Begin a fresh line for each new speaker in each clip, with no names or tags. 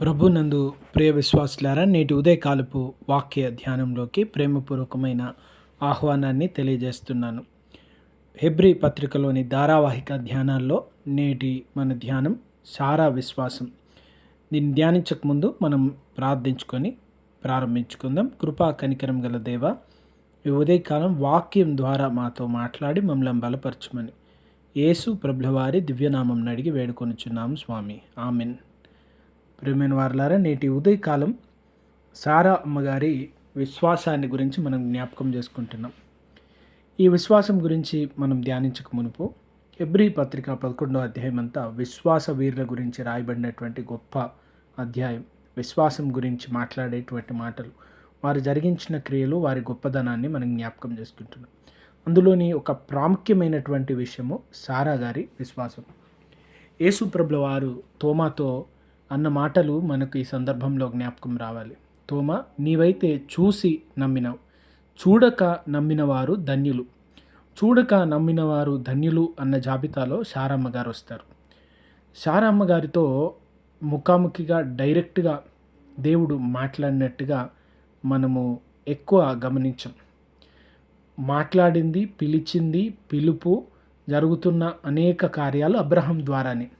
ప్రభునందు ప్రియ విశ్వాసులారా నేటి ఉదయకాలపు వాక్య ధ్యానంలోకి ప్రేమపూర్వకమైన ఆహ్వానాన్ని తెలియజేస్తున్నాను. హెబ్రి పత్రికలోని ధారావాహిక ధ్యానాల్లో నేటి మన ధ్యానం సారా విశ్వాసం. దీన్ని ధ్యానించక ముందు మనం ప్రార్థించుకొని ప్రారంభించుకుందాం. కృపా కనికరం గల దేవ ఈ ఉదయకాలం వాక్యం ద్వారా మాతో మాట్లాడి మమ్మల్ని బలపరచమని. యేసు ప్రభులవారి దివ్యనామం అడిగి వేడుకొనుచున్నాము స్వామి. ఆమెన్. ప్రేమైన వారులారా నేటి ఉదయకాలం సారా అమ్మగారి విశ్వాసాన్ని గురించి మనం జ్ఞాపకం చేసుకుంటున్నాం. ఈ విశ్వాసం గురించి మనం ధ్యానించక మునుపు ఎబ్రి పత్రిక పదకొండో అధ్యాయం అంతా విశ్వాస వీరుల గురించి రాయబడినటువంటి గొప్ప అధ్యాయం. విశ్వాసం గురించి మాట్లాడేటువంటి మాటలు వారు జరిగించిన క్రియలు వారి గొప్పదనాన్ని మనం జ్ఞాపకం చేసుకుంటున్నాం. అందులోని ఒక ప్రాముఖ్యమైనటువంటి విషయము సారా గారి విశ్వాసం. యేసుప్రభుల వారు తోమాతో అన్న మాటలు మనకు ఈ సందర్భంలో జ్ఞాపకం రావాలి. తోమ నీవైతే చూసి నమ్మినావు. చూడక నమ్మినవారు ధన్యులు. చూడక నమ్మినవారు ధన్యులు అన్న జాబితాలో శారమ్మ గారు వస్తారు. శారమ్మ గారితో ముఖాముఖిగా డైరెక్ట్గా దేవుడు మాట్లాడినట్టుగా మనము ఎక్కువ గమనించం. మాట్లాడింది పిలిచింది పిలుపు జరుగుతున్న అనేక కార్యాలు అబ్రహం ద్వారానే.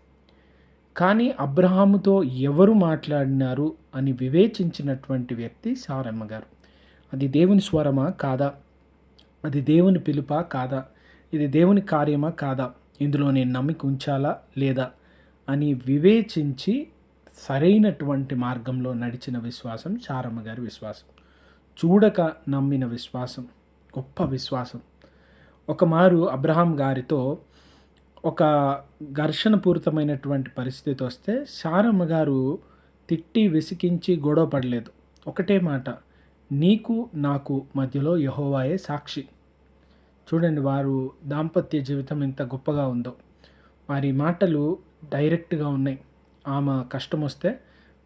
కానీ అబ్రహాముతో ఎవరు మాట్లాడినారు అని వివేచించినటువంటి వ్యక్తి సారమ్మ గారు. అది దేవుని స్వరమా? కాదా? అది దేవుని పిలుపా? కాదా? ఇది దేవుని కార్యమా? కాదా? ఇందులో నేను నమ్మిక ఉంచాలా? లేదా? అని వివేచించి సరైనటువంటి మార్గంలో నడిచిన విశ్వాసం చారమ్మ గారి విశ్వాసం. చూడక నమ్మిన విశ్వాసం గొప్ప విశ్వాసం. ఒకమారు అబ్రహాం గారితో ఒక ఘర్షణపూరితమైనటువంటి పరిస్థితి వస్తే శారమ్మ గారు తిట్టి విసికించి గొడవ పడలేదు. ఒకటే మాట నీకు నాకు మధ్యలో యహోవాయే సాక్షి. చూడండి వారు దాంపత్య జీవితం ఎంత గొప్పగా ఉందో. వారి మాటలు డైరెక్ట్గా ఉన్నాయి. ఆమె కష్టం వస్తే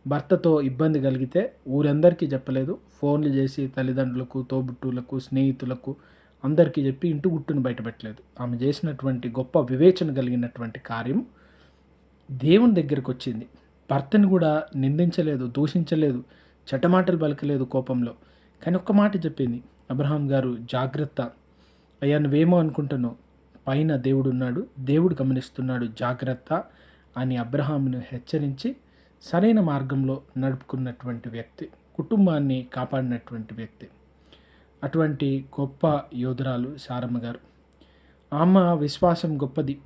భర్తతో ఇబ్బంది కలిగితే ఊరందరికీ చెప్పలేదు. ఫోన్లు చేసి తల్లిదండ్రులకు తోబుట్టులకు స్నేహితులకు అందరికీ చెప్పి ఇంటి గుట్టును బయటపెట్టలేదు. ఆమె చేసినటువంటి గొప్ప వివేచన కలిగినటువంటి కార్యం దేవుని దగ్గరకు వచ్చింది. భర్తను కూడా నిందించలేదు దూషించలేదు చటమాటలు పలకలేదు కోపంలో. కానీ ఒక్క మాట చెప్పింది. అబ్రహాం గారు జాగ్రత్త. అయ్యా నువ్వేమో అనుకుంటున్నావు. పైన దేవుడు ఉన్నాడు దేవుడు గమనిస్తున్నాడు జాగ్రత్త అని అబ్రహాంను హెచ్చరించి సరైన మార్గంలో నడుపుకున్నటువంటి వ్యక్తి కుటుంబాన్ని కాపాడినటువంటి వ్యక్తి. అటువంటి గొప్ప యోధురాలు సారమ్మ గారు. ఆమె విశ్వాసం గొప్పది.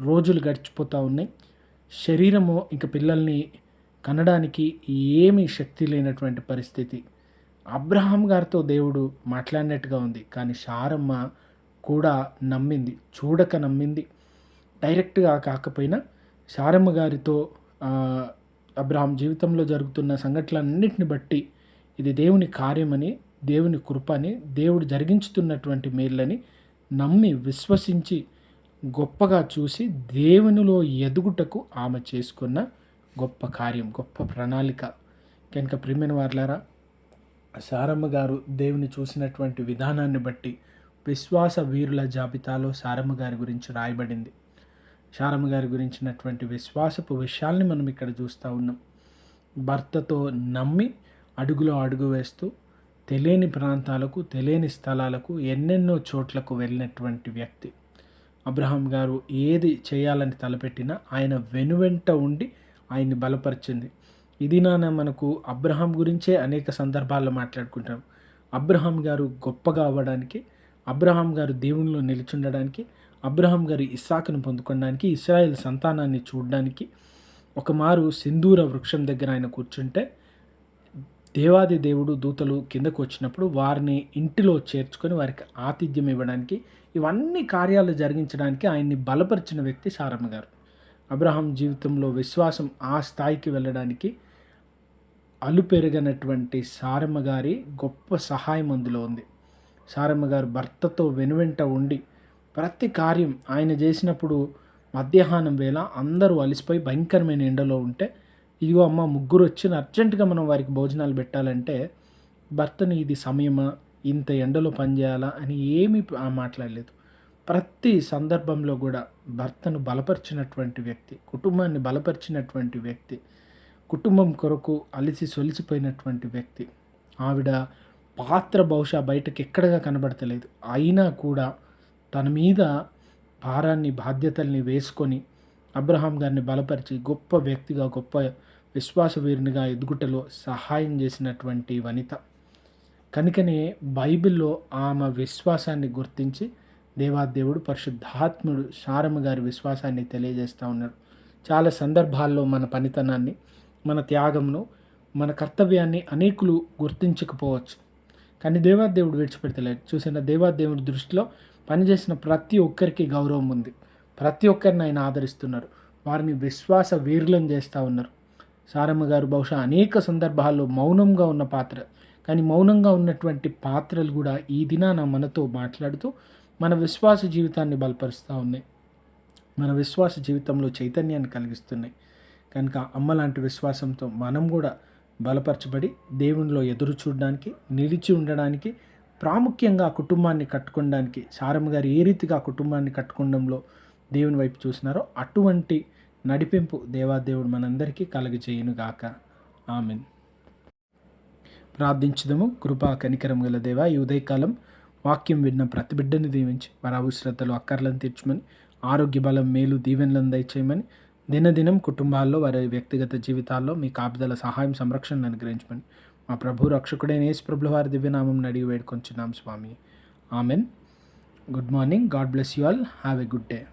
రోజులు గడిచిపోతూ ఉన్నాయి. శరీరము ఇంక పిల్లల్ని కనడానికి ఏమీ శక్తి లేనటువంటి పరిస్థితి. అబ్రహాం గారితో దేవుడు మాట్లాడినట్టుగా ఉంది. కానీ శారమ్మ కూడా నమ్మింది. చూడక నమ్మింది. డైరెక్ట్గా కాకపోయినా సారమ్మ గారితో అబ్రహాం జీవితంలో జరుగుతున్న సంఘటనలన్నింటిని బట్టి ఇది దేవుని కార్యమని దేవుని కృపని దేవుడు జరిగించుతున్నటువంటి మేళ్ళని నమ్మి విశ్వసించి గొప్పగా చూసి దేవునిలో ఎదుగుటకు ఆమె చేసుకున్న గొప్ప కార్యం గొప్ప ప్రణాళిక. కనుక ప్రియమైన వార్లారా సారమ్మ గారు దేవుని చూసినటువంటి విధానాన్ని బట్టి విశ్వాస వీరుల జాబితాలో సారమ్మ గారి గురించి రాయబడింది. సారమ్మ గారి గురించినటువంటి విశ్వాసపు విషయాల్ని మనం ఇక్కడ చూస్తూ ఉన్నాం. భర్తతో నమ్మి అడుగులో అడుగు వేస్తూ తెలియని ప్రాంతాలకు తెలియని స్థలాలకు ఎన్నెన్నో చోట్లకు వెళ్ళినటువంటి వ్యక్తి. అబ్రహాం గారు ఏది చేయాలని తలపెట్టినా ఆయన వెనువెంట ఉండి ఆయన్ని బలపరిచింది. ఇది నాన్న మనకు అబ్రహాం గురించే అనేక సందర్భాల్లో మాట్లాడుకుంటాం. అబ్రహాం గారు గొప్పగా అవ్వడానికి అబ్రహాం గారు దేవునిలో నిలిచుండడానికి అబ్రహాం గారు ఇస్సాకును పొందుకోవడానికి ఇస్రాయేల్ సంతానాన్ని చూడడానికి ఒకమారు సింధూర వృక్షం దగ్గర ఆయన కూర్చుంటే దేవాది దేవుడు దూతలు కిందకు వచ్చినప్పుడు వారిని ఇంటిలో చేర్చుకొని వారికి ఆతిథ్యం ఇవ్వడానికి ఇవన్నీ కార్యాలు జరిగించడానికి ఆయన్ని బలపరిచిన వ్యక్తి సారమ్మ గారు. అబ్రహాం జీవితంలో విశ్వాసం ఆ స్థాయికి వెళ్ళడానికి అలుపెరగనటువంటి సారమ్మ గారి గొప్ప సహాయం అందులో ఉంది. సారమ్మ గారు భర్తతో వెనువెంట ఉండి ప్రతి కార్యం ఆయన చేసినప్పుడు మధ్యాహ్నం వేళ అందరూ అలిసిపోయి భయంకరమైన ఎండలో ఉంటే ఇదిగో అమ్మ ముగ్గురు వచ్చిన అర్జెంటుగా మనం వారికి భోజనాలు పెట్టాలంటే భర్తని ఇది సమయమా? ఇంత ఎండలో పనిచేయాలా? అని ఏమీ మాట్లాడలేదు. ప్రతి సందర్భంలో కూడా భర్తను బలపరిచినటువంటి వ్యక్తి కుటుంబాన్ని బలపరిచినటువంటి వ్యక్తి కుటుంబం కొరకు అలిసి సొలిసిపోయినటువంటి వ్యక్తి ఆవిడ పాత్ర బహుశా బయటకు ఎక్కడగా కనబడతలేదు. అయినా కూడా తన మీద భారాన్ని బాధ్యతల్ని వేసుకొని అబ్రహాం గారిని బలపరిచి గొప్ప వ్యక్తిగా గొప్ప విశ్వాస వీరునిగా ఎదుగుటలో సహాయం చేసినటువంటి వనిత. కనుకనే బైబిల్లో ఆమె విశ్వాసాన్ని గుర్తించి దేవాదేవుడు పరిశుద్ధాత్ముడు శారమ్మ గారి విశ్వాసాన్ని తెలియజేస్తూ ఉన్నాడు చాలా సందర్భాల్లో మన పనితనాన్ని మన త్యాగంను మన కర్తవ్యాన్ని అనేకులు గుర్తించకపోవచ్చు. కానీ దేవాదేవుడు విడిచిపెడతలేడు చూసిన దేవాదేవుడి దృష్టిలో పనిచేసిన ప్రతి ఒక్కరికి గౌరవం ఉంది. ప్రతి ఒక్కరిని ఆయన ఆదరిస్తున్నారు. వారిని విశ్వాస వీరులను చేస్తూ ఉన్నారు. సారమ్మ గారు బహుశా అనేక సందర్భాల్లో మౌనంగా ఉన్న పాత్ర. కానీ మౌనంగా ఉన్నటువంటి పాత్రలు కూడా ఈ దినాన మనతో మాట్లాడుతూ మన విశ్వాస జీవితాన్ని బలపరుస్తూ ఉన్నాయి. మన విశ్వాస జీవితంలో చైతన్యాన్ని కలిగిస్తున్నాయి. కనుక అమ్మ లాంటి విశ్వాసంతో మనం కూడా బలపరచబడి దేవునిలో ఎదురు చూడడానికి నిలిచి ఉండడానికి ప్రాముఖ్యంగా కుటుంబాన్ని కట్టుకోవడానికి సారమ్మ గారు ఏ రీతిగా కుటుంబాన్ని కట్టుకోవడంలో దేవుని వైపు చూసినారో అటువంటి నడిపింపు దేవాదేవుడు మనందరికీ కలగజేయునుగాక. ఆమెన్. ప్రార్థించదము. కృపా కనికరం గల దేవ ఈ ఉదయకాలం వాక్యం విన్న ప్రతి బిడ్డని దీవించి వారి అవసరతలు అక్కర్లను తీర్చమని ఆరోగ్య బలం మేలు దీవెనలను దయచేయమని దినదినం కుటుంబాల్లో వారి వ్యక్తిగత జీవితాల్లో మీ కాపుదల సహాయం సంరక్షణను అనుగ్రహించమని మా ప్రభు రక్షకుడైన యేసు ప్రభుల వారి దివ్యనామం అడిగి వేడుకొంచున్నాం స్వామి. Amen. Good morning. God bless you all. Have a good day.